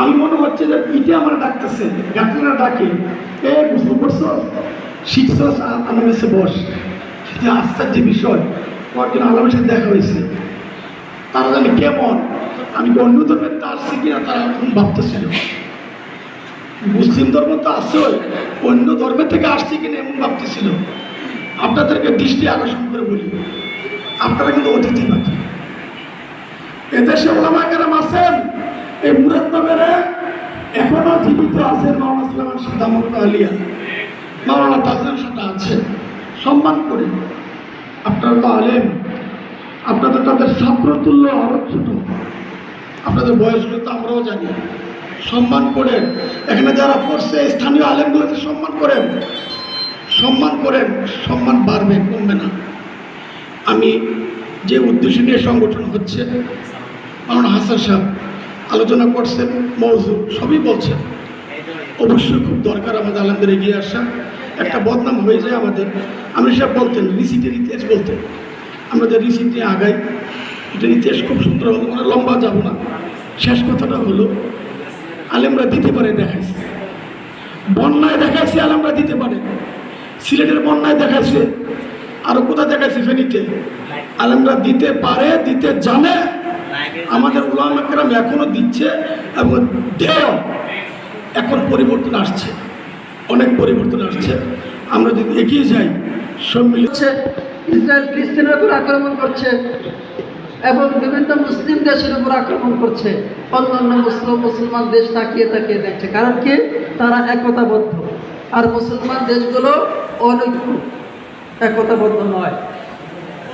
আমি মনে হচ্ছে যে পিঠে আমার ডাকতেছে ডাক্তাররা ডাকে। এ, বুঝতে পারছ শিখছ আমার কাছে বস। যে আশ্চর্য বিষয়। কয়েকজন আলমের সাথে দেখা হয়েছে। তারা জানে কেমন? আমি অন্য ধর্মের তা আসছি কিনা তারা ভাবতেছিল। মুসলিম ধর্ম তো আছে, অন্য ধর্মের থেকে আসছে কিনা এমন ভাবতেছিল। আপনাদেরকে দৃষ্টি আকর্ষণ করে বলি, আপনারা কিন্তু অতিথি বাকি এদেশে ওলামা কেরাম আছেন? এই মুরাদনগরে এখনও জীবিত আছেন মাওলানা সালামান সাদামত আলিয়া। মাওলানা তাজের সাথে আছে সম্মান করে আপনারা তো আলেম। আপনাদের তাদের ছাত্রতুল্য আরও ছোট। আপনাদের বয়সগুলো তো আমরাও জানি। সম্মান করেন। এখানে যারা পড়ছে, স্থানীয় আলেমগুলোকে সম্মান করেন। সম্মান করেন, সম্মান বাড়বে, কমবে না। আমি যে উদ্দেশ্য নিয়ে সংগঠন হচ্ছে আমার হাসান সাহেব আলোচনা করছেন, মৌজু, সবই বলছেন। অবশ্যই খুব দরকার আমাদের আলমদের এগিয়ে আসা। একটা বদনাম হয়ে যায় আমাদের। আমি সাহেব বলতেন, রিসিটের ইতিহাস বলতেন। আমাদের রিসিট নিয়ে আগাই, এটার ইতিহাস খুব সুন্দর মানে লম্বা যাব না। শেষ কথাটা হলো, আলেমরা দিতে পারে দেখাইছে। বন্যায় দেখাইছে, আলেমরা দিতে পারে। সিলেটের বন্যায় দেখাইছে। আরও কোথায় দেখাইছে ফেনীতে? আলেমরা দিতে পারে, দিতে জানে। আমাদের উলামাকেরাম এখনও দিচ্ছে এবং দেয় এখন পরিবর্তন আসছে। অনেক পরিবর্তন আসছে। আমরা যদি এগিয়ে যাই সম্মিলিত হচ্ছে ইসরায়েল ফিলিস্তিনের উপর আক্রমণ করছে এবং বিভিন্ন মুসলিম দেশের উপর আক্রমণ করছে। অন্যান্য মুসলিম মুসলমান দেশ তাকিয়ে তাকিয়ে দেখছে। কারণ কি? তারা একতাবদ্ধ। আর মুসলমান দেশগুলো অনৈক্য একতাবদ্ধ নয়।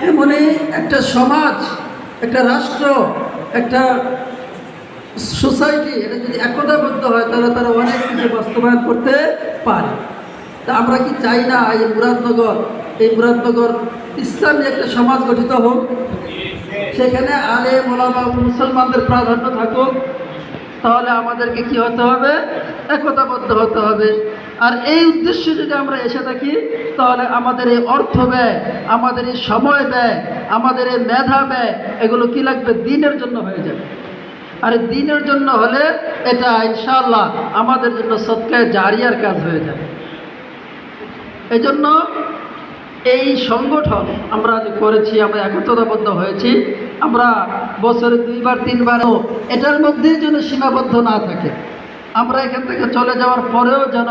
এমনই একটা সমাজ একটা রাষ্ট্র, একটা সোসাইটি এটা যদি একতাবদ্ধ হয়, তাহলে তারা অনেক কিছু বাস্তবায়ন করতে পারে। তা আমরা কি চাই না এই মুরাদনগর? এই মুরাদনগর ইসলামী একটা সমাজ গঠিত হোক, সেখানে আলে মোলামা মুসলমানদের প্রাধান্য থাকুক তাহলে আমাদেরকে কি হতে হবে? একতাবদ্ধ হতে হবে। আর এই উদ্দেশ্যে যদি আমরা এসে থাকি, তাহলে আমাদের এই অর্থ ব্যয়, আমাদের এই সময় ব্যয়, আমাদের এই মেধা ব্যয়, এগুলো কি লাগবে? দিনের জন্য হয়ে যাবে। আর দিনের জন্য হলে এটা ইনশাআল্লাহ আমাদের জন্য সৎকায় জারিয়ার কাজ হয়ে যাবে। এই জন্য এই সংগঠন আমরা যে করেছি, আমরা একত্রতাবদ্ধ হয়েছি। আমরা বছরে দুইবার, তিনবারও এটার মধ্যেই যেন সীমাবদ্ধ না থাকে। আমরা এখান থেকে চলে যাওয়ার পরেও যেন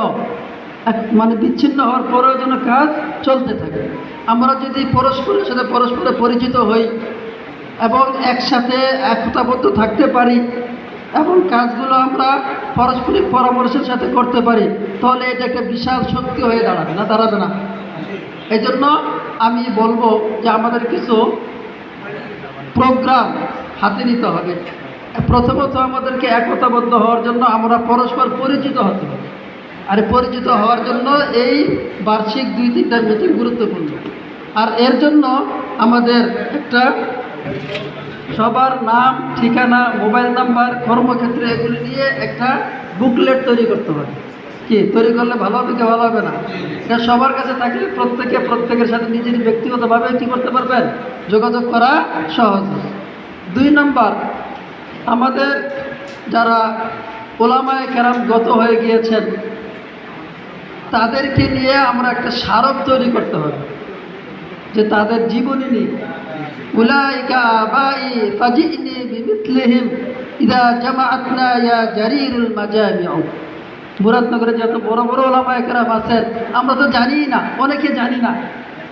মানে বিচ্ছিন্ন হওয়ার পরেও যেন কাজ চলতে থাকে। আমরা যদি পরস্পরের সাথে পরস্পরে পরিচিত হই এবং একসাথে একতাবদ্ধ থাকতে পারি এবং কাজগুলো আমরা পারস্পরিক পরামর্শের সাথে করতে পারি, তাহলে এটা একটা বিশাল শক্তি হয়ে দাঁড়াবে না দাঁড়াবে না। এই জন্য আমি বলব যে আমাদের কিছু প্রোগ্রাম হাতে নিতে হবে। প্রথমত আমাদেরকে একতাবদ্ধ হওয়ার জন্য আমরা পরস্পর পরিচিত হতে হবে। আর পরিচিত হওয়ার জন্য এই বার্ষিক দুই তিনটা মিটিং গুরুত্বপূর্ণ। আর এর জন্য আমাদের একটা সবার নাম, ঠিকানা, মোবাইল নাম্বার, কর্মক্ষেত্রে এগুলি নিয়ে একটা বুকলেট তৈরি করতে হবে। কি? তৈরি করলে ভালো হবে কি ভালো হবে না? সবার কাছে থাকলে প্রত্যেকে প্রত্যেকের সাথে নিজের ব্যক্তিগতভাবে কি করতে পারবেন? যোগাযোগ করা সহজ। দুই নম্বর, আমাদের যারা ওলামায় কেরাম গত হয়ে গিয়েছেন, তাদেরকে নিয়ে আমরা একটা স্মারক তৈরি করতে হবে। যে তাদের জীবনী নিয়ে। উলাইকা আবাই ফাজিনি বিমিথলিহিম ইদা ইয়া জারিরুল মাজামিউ। মুরাদনগরে যত বড় বড় ওলামা একরাম আছেন আমরা তো জানি না, অনেকে জানি না।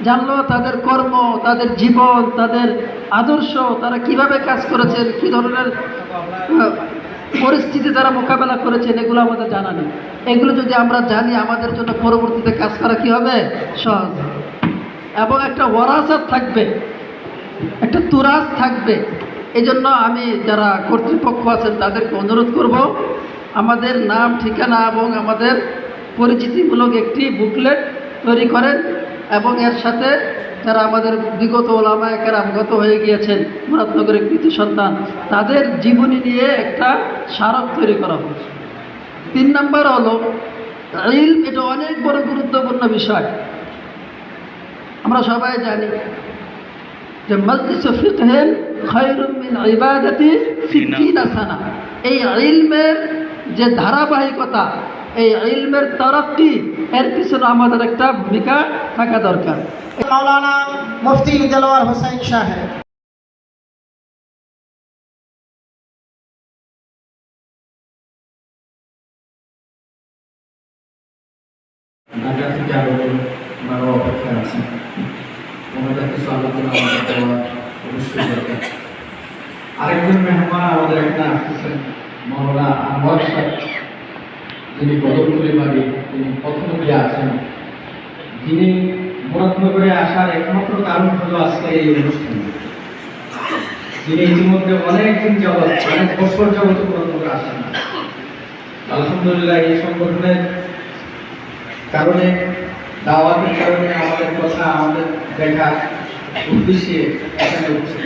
জানলেও তাদের কর্ম, তাদের জীবন, তাদের আদর্শ, তারা কীভাবে কাজ করেছেন, কী ধরনের পরিস্থিতি তারা মোকাবেলা করেছেন, এগুলো আমাদের জানা নেই। এগুলো যদি আমরা জানি, আমাদের জন্য পরবর্তীতে কাজ করা কি হবে? সহজ। এবং একটা ওয়ারাসাত থাকবে, একটা তুরাজ থাকবে। এই জন্য আমি যারা কর্তৃপক্ষ আছেন, তাদেরকে অনুরোধ করব আমাদের নাম, ঠিকানা এবং আমাদের পরিচিতিমূলক একটি বুকলেট তৈরি করেন এবং এর সাথে যারা আমাদের বিগত ওলামায় কেরাম গত হয়ে গিয়েছেন, মুরাদনগরের কৃতি সন্তান, তাদের জীবনী নিয়ে একটা স্মারক তৈরি করা হবে তিন নম্বর হলো, ইলম এটা অনেক বড় গুরুত্বপূর্ণ বিষয়। আমরা সবাই জানি যে মজলিস ফিকহেন খৈরুম মিন ইবাদতি এই ইলমের যে ধারাবাহিকতা এই ইলমের তরক্কি এর পিছনে আমাদের একটা ভূমিকা থাকা দরকার মাওলানা মুফতি দেলোয়ার হোসাইন সাহেব ঢাকা থেকে আমাদের মারা অপেক্ষায় আছে ওনাদেরকে স্বাগত জানানো অবশ্যই দরকার আরেকজন মেহমান আমাদের এখানে আসতেছেন মহলা আনোয়ার সাহেব, যিনি কদমতলি বাড়ি, তিনি প্রথম দিয়ে আছেন। যিনি মুরাদনগরে আসার একমাত্র কারণ হলো আজকে এই অনুষ্ঠান। যিনি ইতিমধ্যে অনেক দিন যাবৎ, অনেক বছর যাবৎ মুরাদনগরে আসেন আলহামদুলিল্লাহ, এই সংগঠনের কারণে, দাওয়াতের কারণে আমাদের কথা, আমাদের দেখা উদ্দেশ্যে এখানে উপস্থিত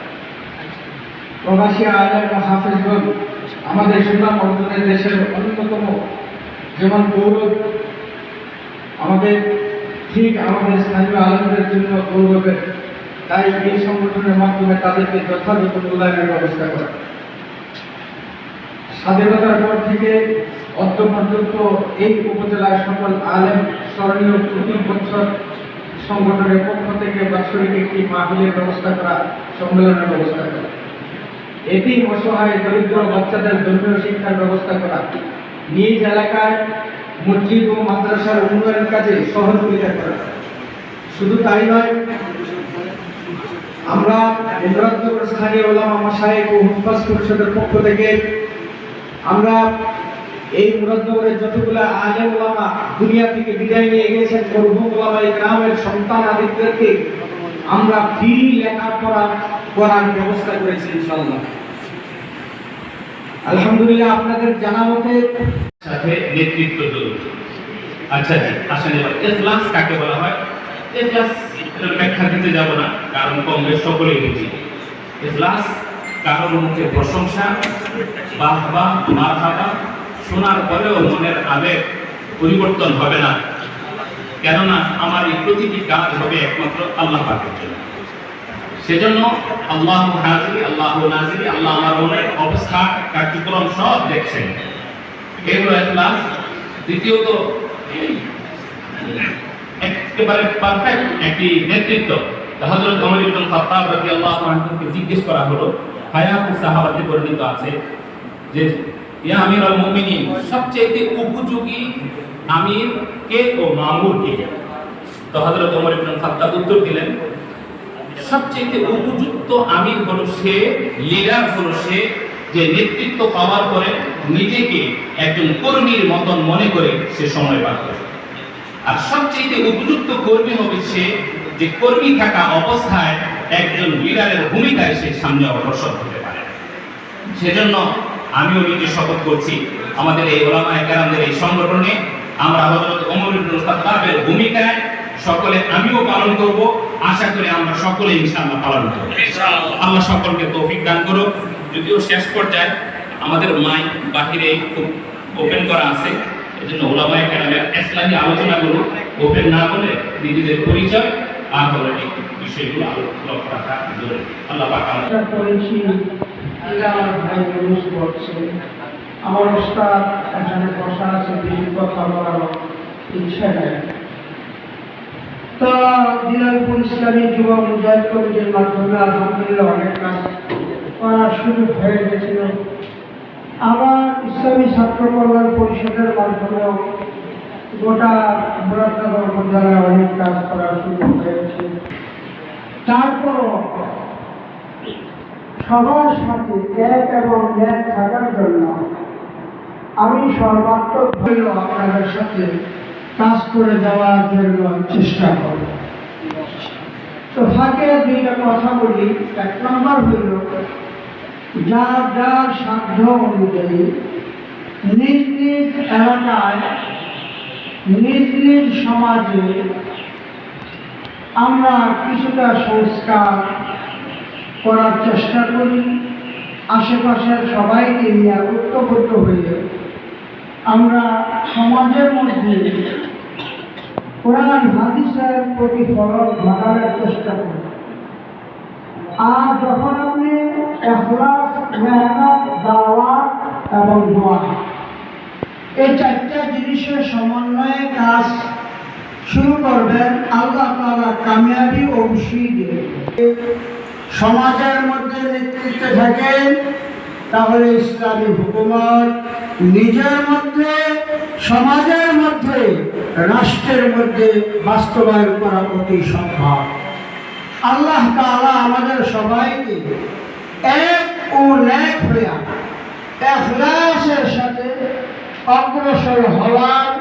প্রবাসী আলেম ও হাফেজগণ আমাদের সুনাম অর্জনের দেশের অন্যতম যেমন গৌরব, আমাদের ঠিক আমাদের স্থানীয় আলেমদের জন্য গৌরবের তাই এই সংগঠনের মাধ্যমে তাদেরকে যথাযথ মূল্যায়নের ব্যবস্থা করা। স্বাধীনতার পর থেকে অদ্য পর্যন্ত এই উপজেলার সকল আলেম স্মরণীয় প্রতি বছর সংগঠনের পক্ষ থেকে বাৎসরিক একটি মাহফিলের ব্যবস্থা করা, সম্মেলনের ব্যবস্থা করা। এটি অসহায় দরিদ্র বাচ্চাদের ধর্মীয় শিক্ষার ব্যবস্থা করা। নিজ এলাকায় মসজিদ ও মাদ্রাসার উন্নয়ন কাজে সহযোগিতা করা। শুধু তাই নয়, আমরা ইমরানগর স্থানীয় ওলামা মাসায়েক ও হুফাজ পরিষদের পক্ষ থেকে আমরা এই মুরাদনগরের যতগুলা আলেম ওলামা দুনিয়া থেকে বিদায় নিয়ে গেছেন মরহুম ওলামা এই গ্রামের সন্তান আদিত্যকে আমরা ফ্রি লেখাপড়া করার ব্যবস্থা করেছি ইনশাআল্লাহ। আলহামদুলিল্লাহ আপনাদের জানা মতে সাথে নেতৃত্ব জরুরি আচ্ছা জি, আসেন এবার। কাকে বলা হয়? এজলাস এটার ব্যাখ্যা দিতে যাব না, কারণ কংগ্রেস সকলেই বুঝি। এজলাস কারোর মুখে প্রশংসা, বাহবা, মারহাবা, শোনার পরেও মনের আবেগ পরিবর্তন হবে না। কেননা, আমার এই প্রতিটি কাজ হবে একমাত্র আল্লাহ পাকের জন্য। সেজন্য আল্লাহ হাজিরি, আল্লাহ নাজিরি, আল্লাহ মনের অবস্থা, কার্যক্রম সব দেখছেন। এই হলো এখলাস। দ্বিতীয়ত, একেবারে পারফেক্ট একটি নেতৃত্ব। হযরত ওমর ইবনে খাত্তাব রাদিয়াল্লাহু আনহুকে জিজ্ঞেস করা হলো হায়াত সাহাবাতে বর্ণিত আছে? যে, ইয়া আমিরুল মুমিনিন সবচেয়ে উপযোগী আমির কে ও মামুর কে? তো হযরত ওমর ইবনে খাত্তাব উত্তর দিলেন সবচেয়ে উপযুক্ত আমির হলো সে লিডার হলো সে, যে নেতৃত্ব পাওয়ার পরে নিজেকে একজন কর্মীর মতন মনে করে সে সময় পার করে। আর সবচেয়ে উপযুক্ত কর্মী হবে সে, যে কর্মী থাকা অবস্থায় একজন লিডারের ভূমিকায় সে সামনে অগ্রসর হতে পারে। সেজন্য আমিও নিজে শপথ করছি, আমাদের এই ওলামা কেরামদের এই সংগঠনে আমরা হযরত ওমর ইবনে খাত্তাবের ভূমিকায় সকলে আমিও পালন করব। আশা করি আমরা সকলে ইনশাআল্লাহ পালন করব। আল্লাহ সকলকে তৌফিক দান করুক। যদিও শেষ পর্যায়ে আমাদের মাইক বাহিরে খুব ওপেন করা আছে। এজন্য ওলামায়ে কেরামের ইসলামী আলোচনাগুলো ওপেন না বলে নিজেদের পরিচয় আর এই বিষয়গুলো আলোচনা রাখা জরুরি। আল্লাহ পাক আমাদের করেছি আল্লাহ আমার ভাই মানুষ করছে। আমার ওস্তাদ এখানে বসা আছে বেশি কথা বলার ইচ্ছা নেই। আলহামদুলিল্লাহ অনেক কাজ করা শুরু হয়ে গেছিল। আবার পরিষদের মাধ্যমেও গোটা অনেক কাজ করা শুরু হয়েছে তারপরও সবার সাথে এক এবং এক থাকার জন্য আমি সর্বাত্মক আপনাদের সাথে কাজ করে যাওয়ার জন্য চেষ্টা করব তো ফাঁকে দুইটা কথা বলি। এক নম্বর হইল যার যার সাধ্য অনুযায়ী নিজ নিজ এলাকায়, নিজ নিজ সমাজে আমরা কিছুটা সংস্কার করার চেষ্টা করি। আশেপাশের সবাইকে নিয়ে ঐক্যবদ্ধ হয়ে আমরা সমাজের মধ্যে কোরআন হাদিসের প্রতিফলন ঘটানোর চেষ্টা করি। আর যখন আপনি এখলাস, মেহনত, দাওয়াত এবং দোয়া এই চারটা জিনিসের সমন্বয়ে কাজ শুরু করবেন, আল্লাহ তালা কামিয়াবি অবশ্যই দেবেন। সমাজের মধ্যে নেতৃত্বে থাকেন তাহলে ইসলামী হুকুমত নিজের মধ্যে, সমাজের মধ্যে, রাষ্ট্রের মধ্যে বাস্তবায়ন করা অতি সম্ভব। আল্লাহ তাআলা আমাদের সবাইকে এক ও ন্যাক হইয়া এখলাসের সাথে অগ্রসর হওয়ার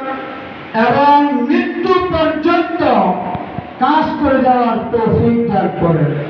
এবং মৃত্যু পর্যন্ত কাজ করে যাওয়ার তৌফিক দান করেন।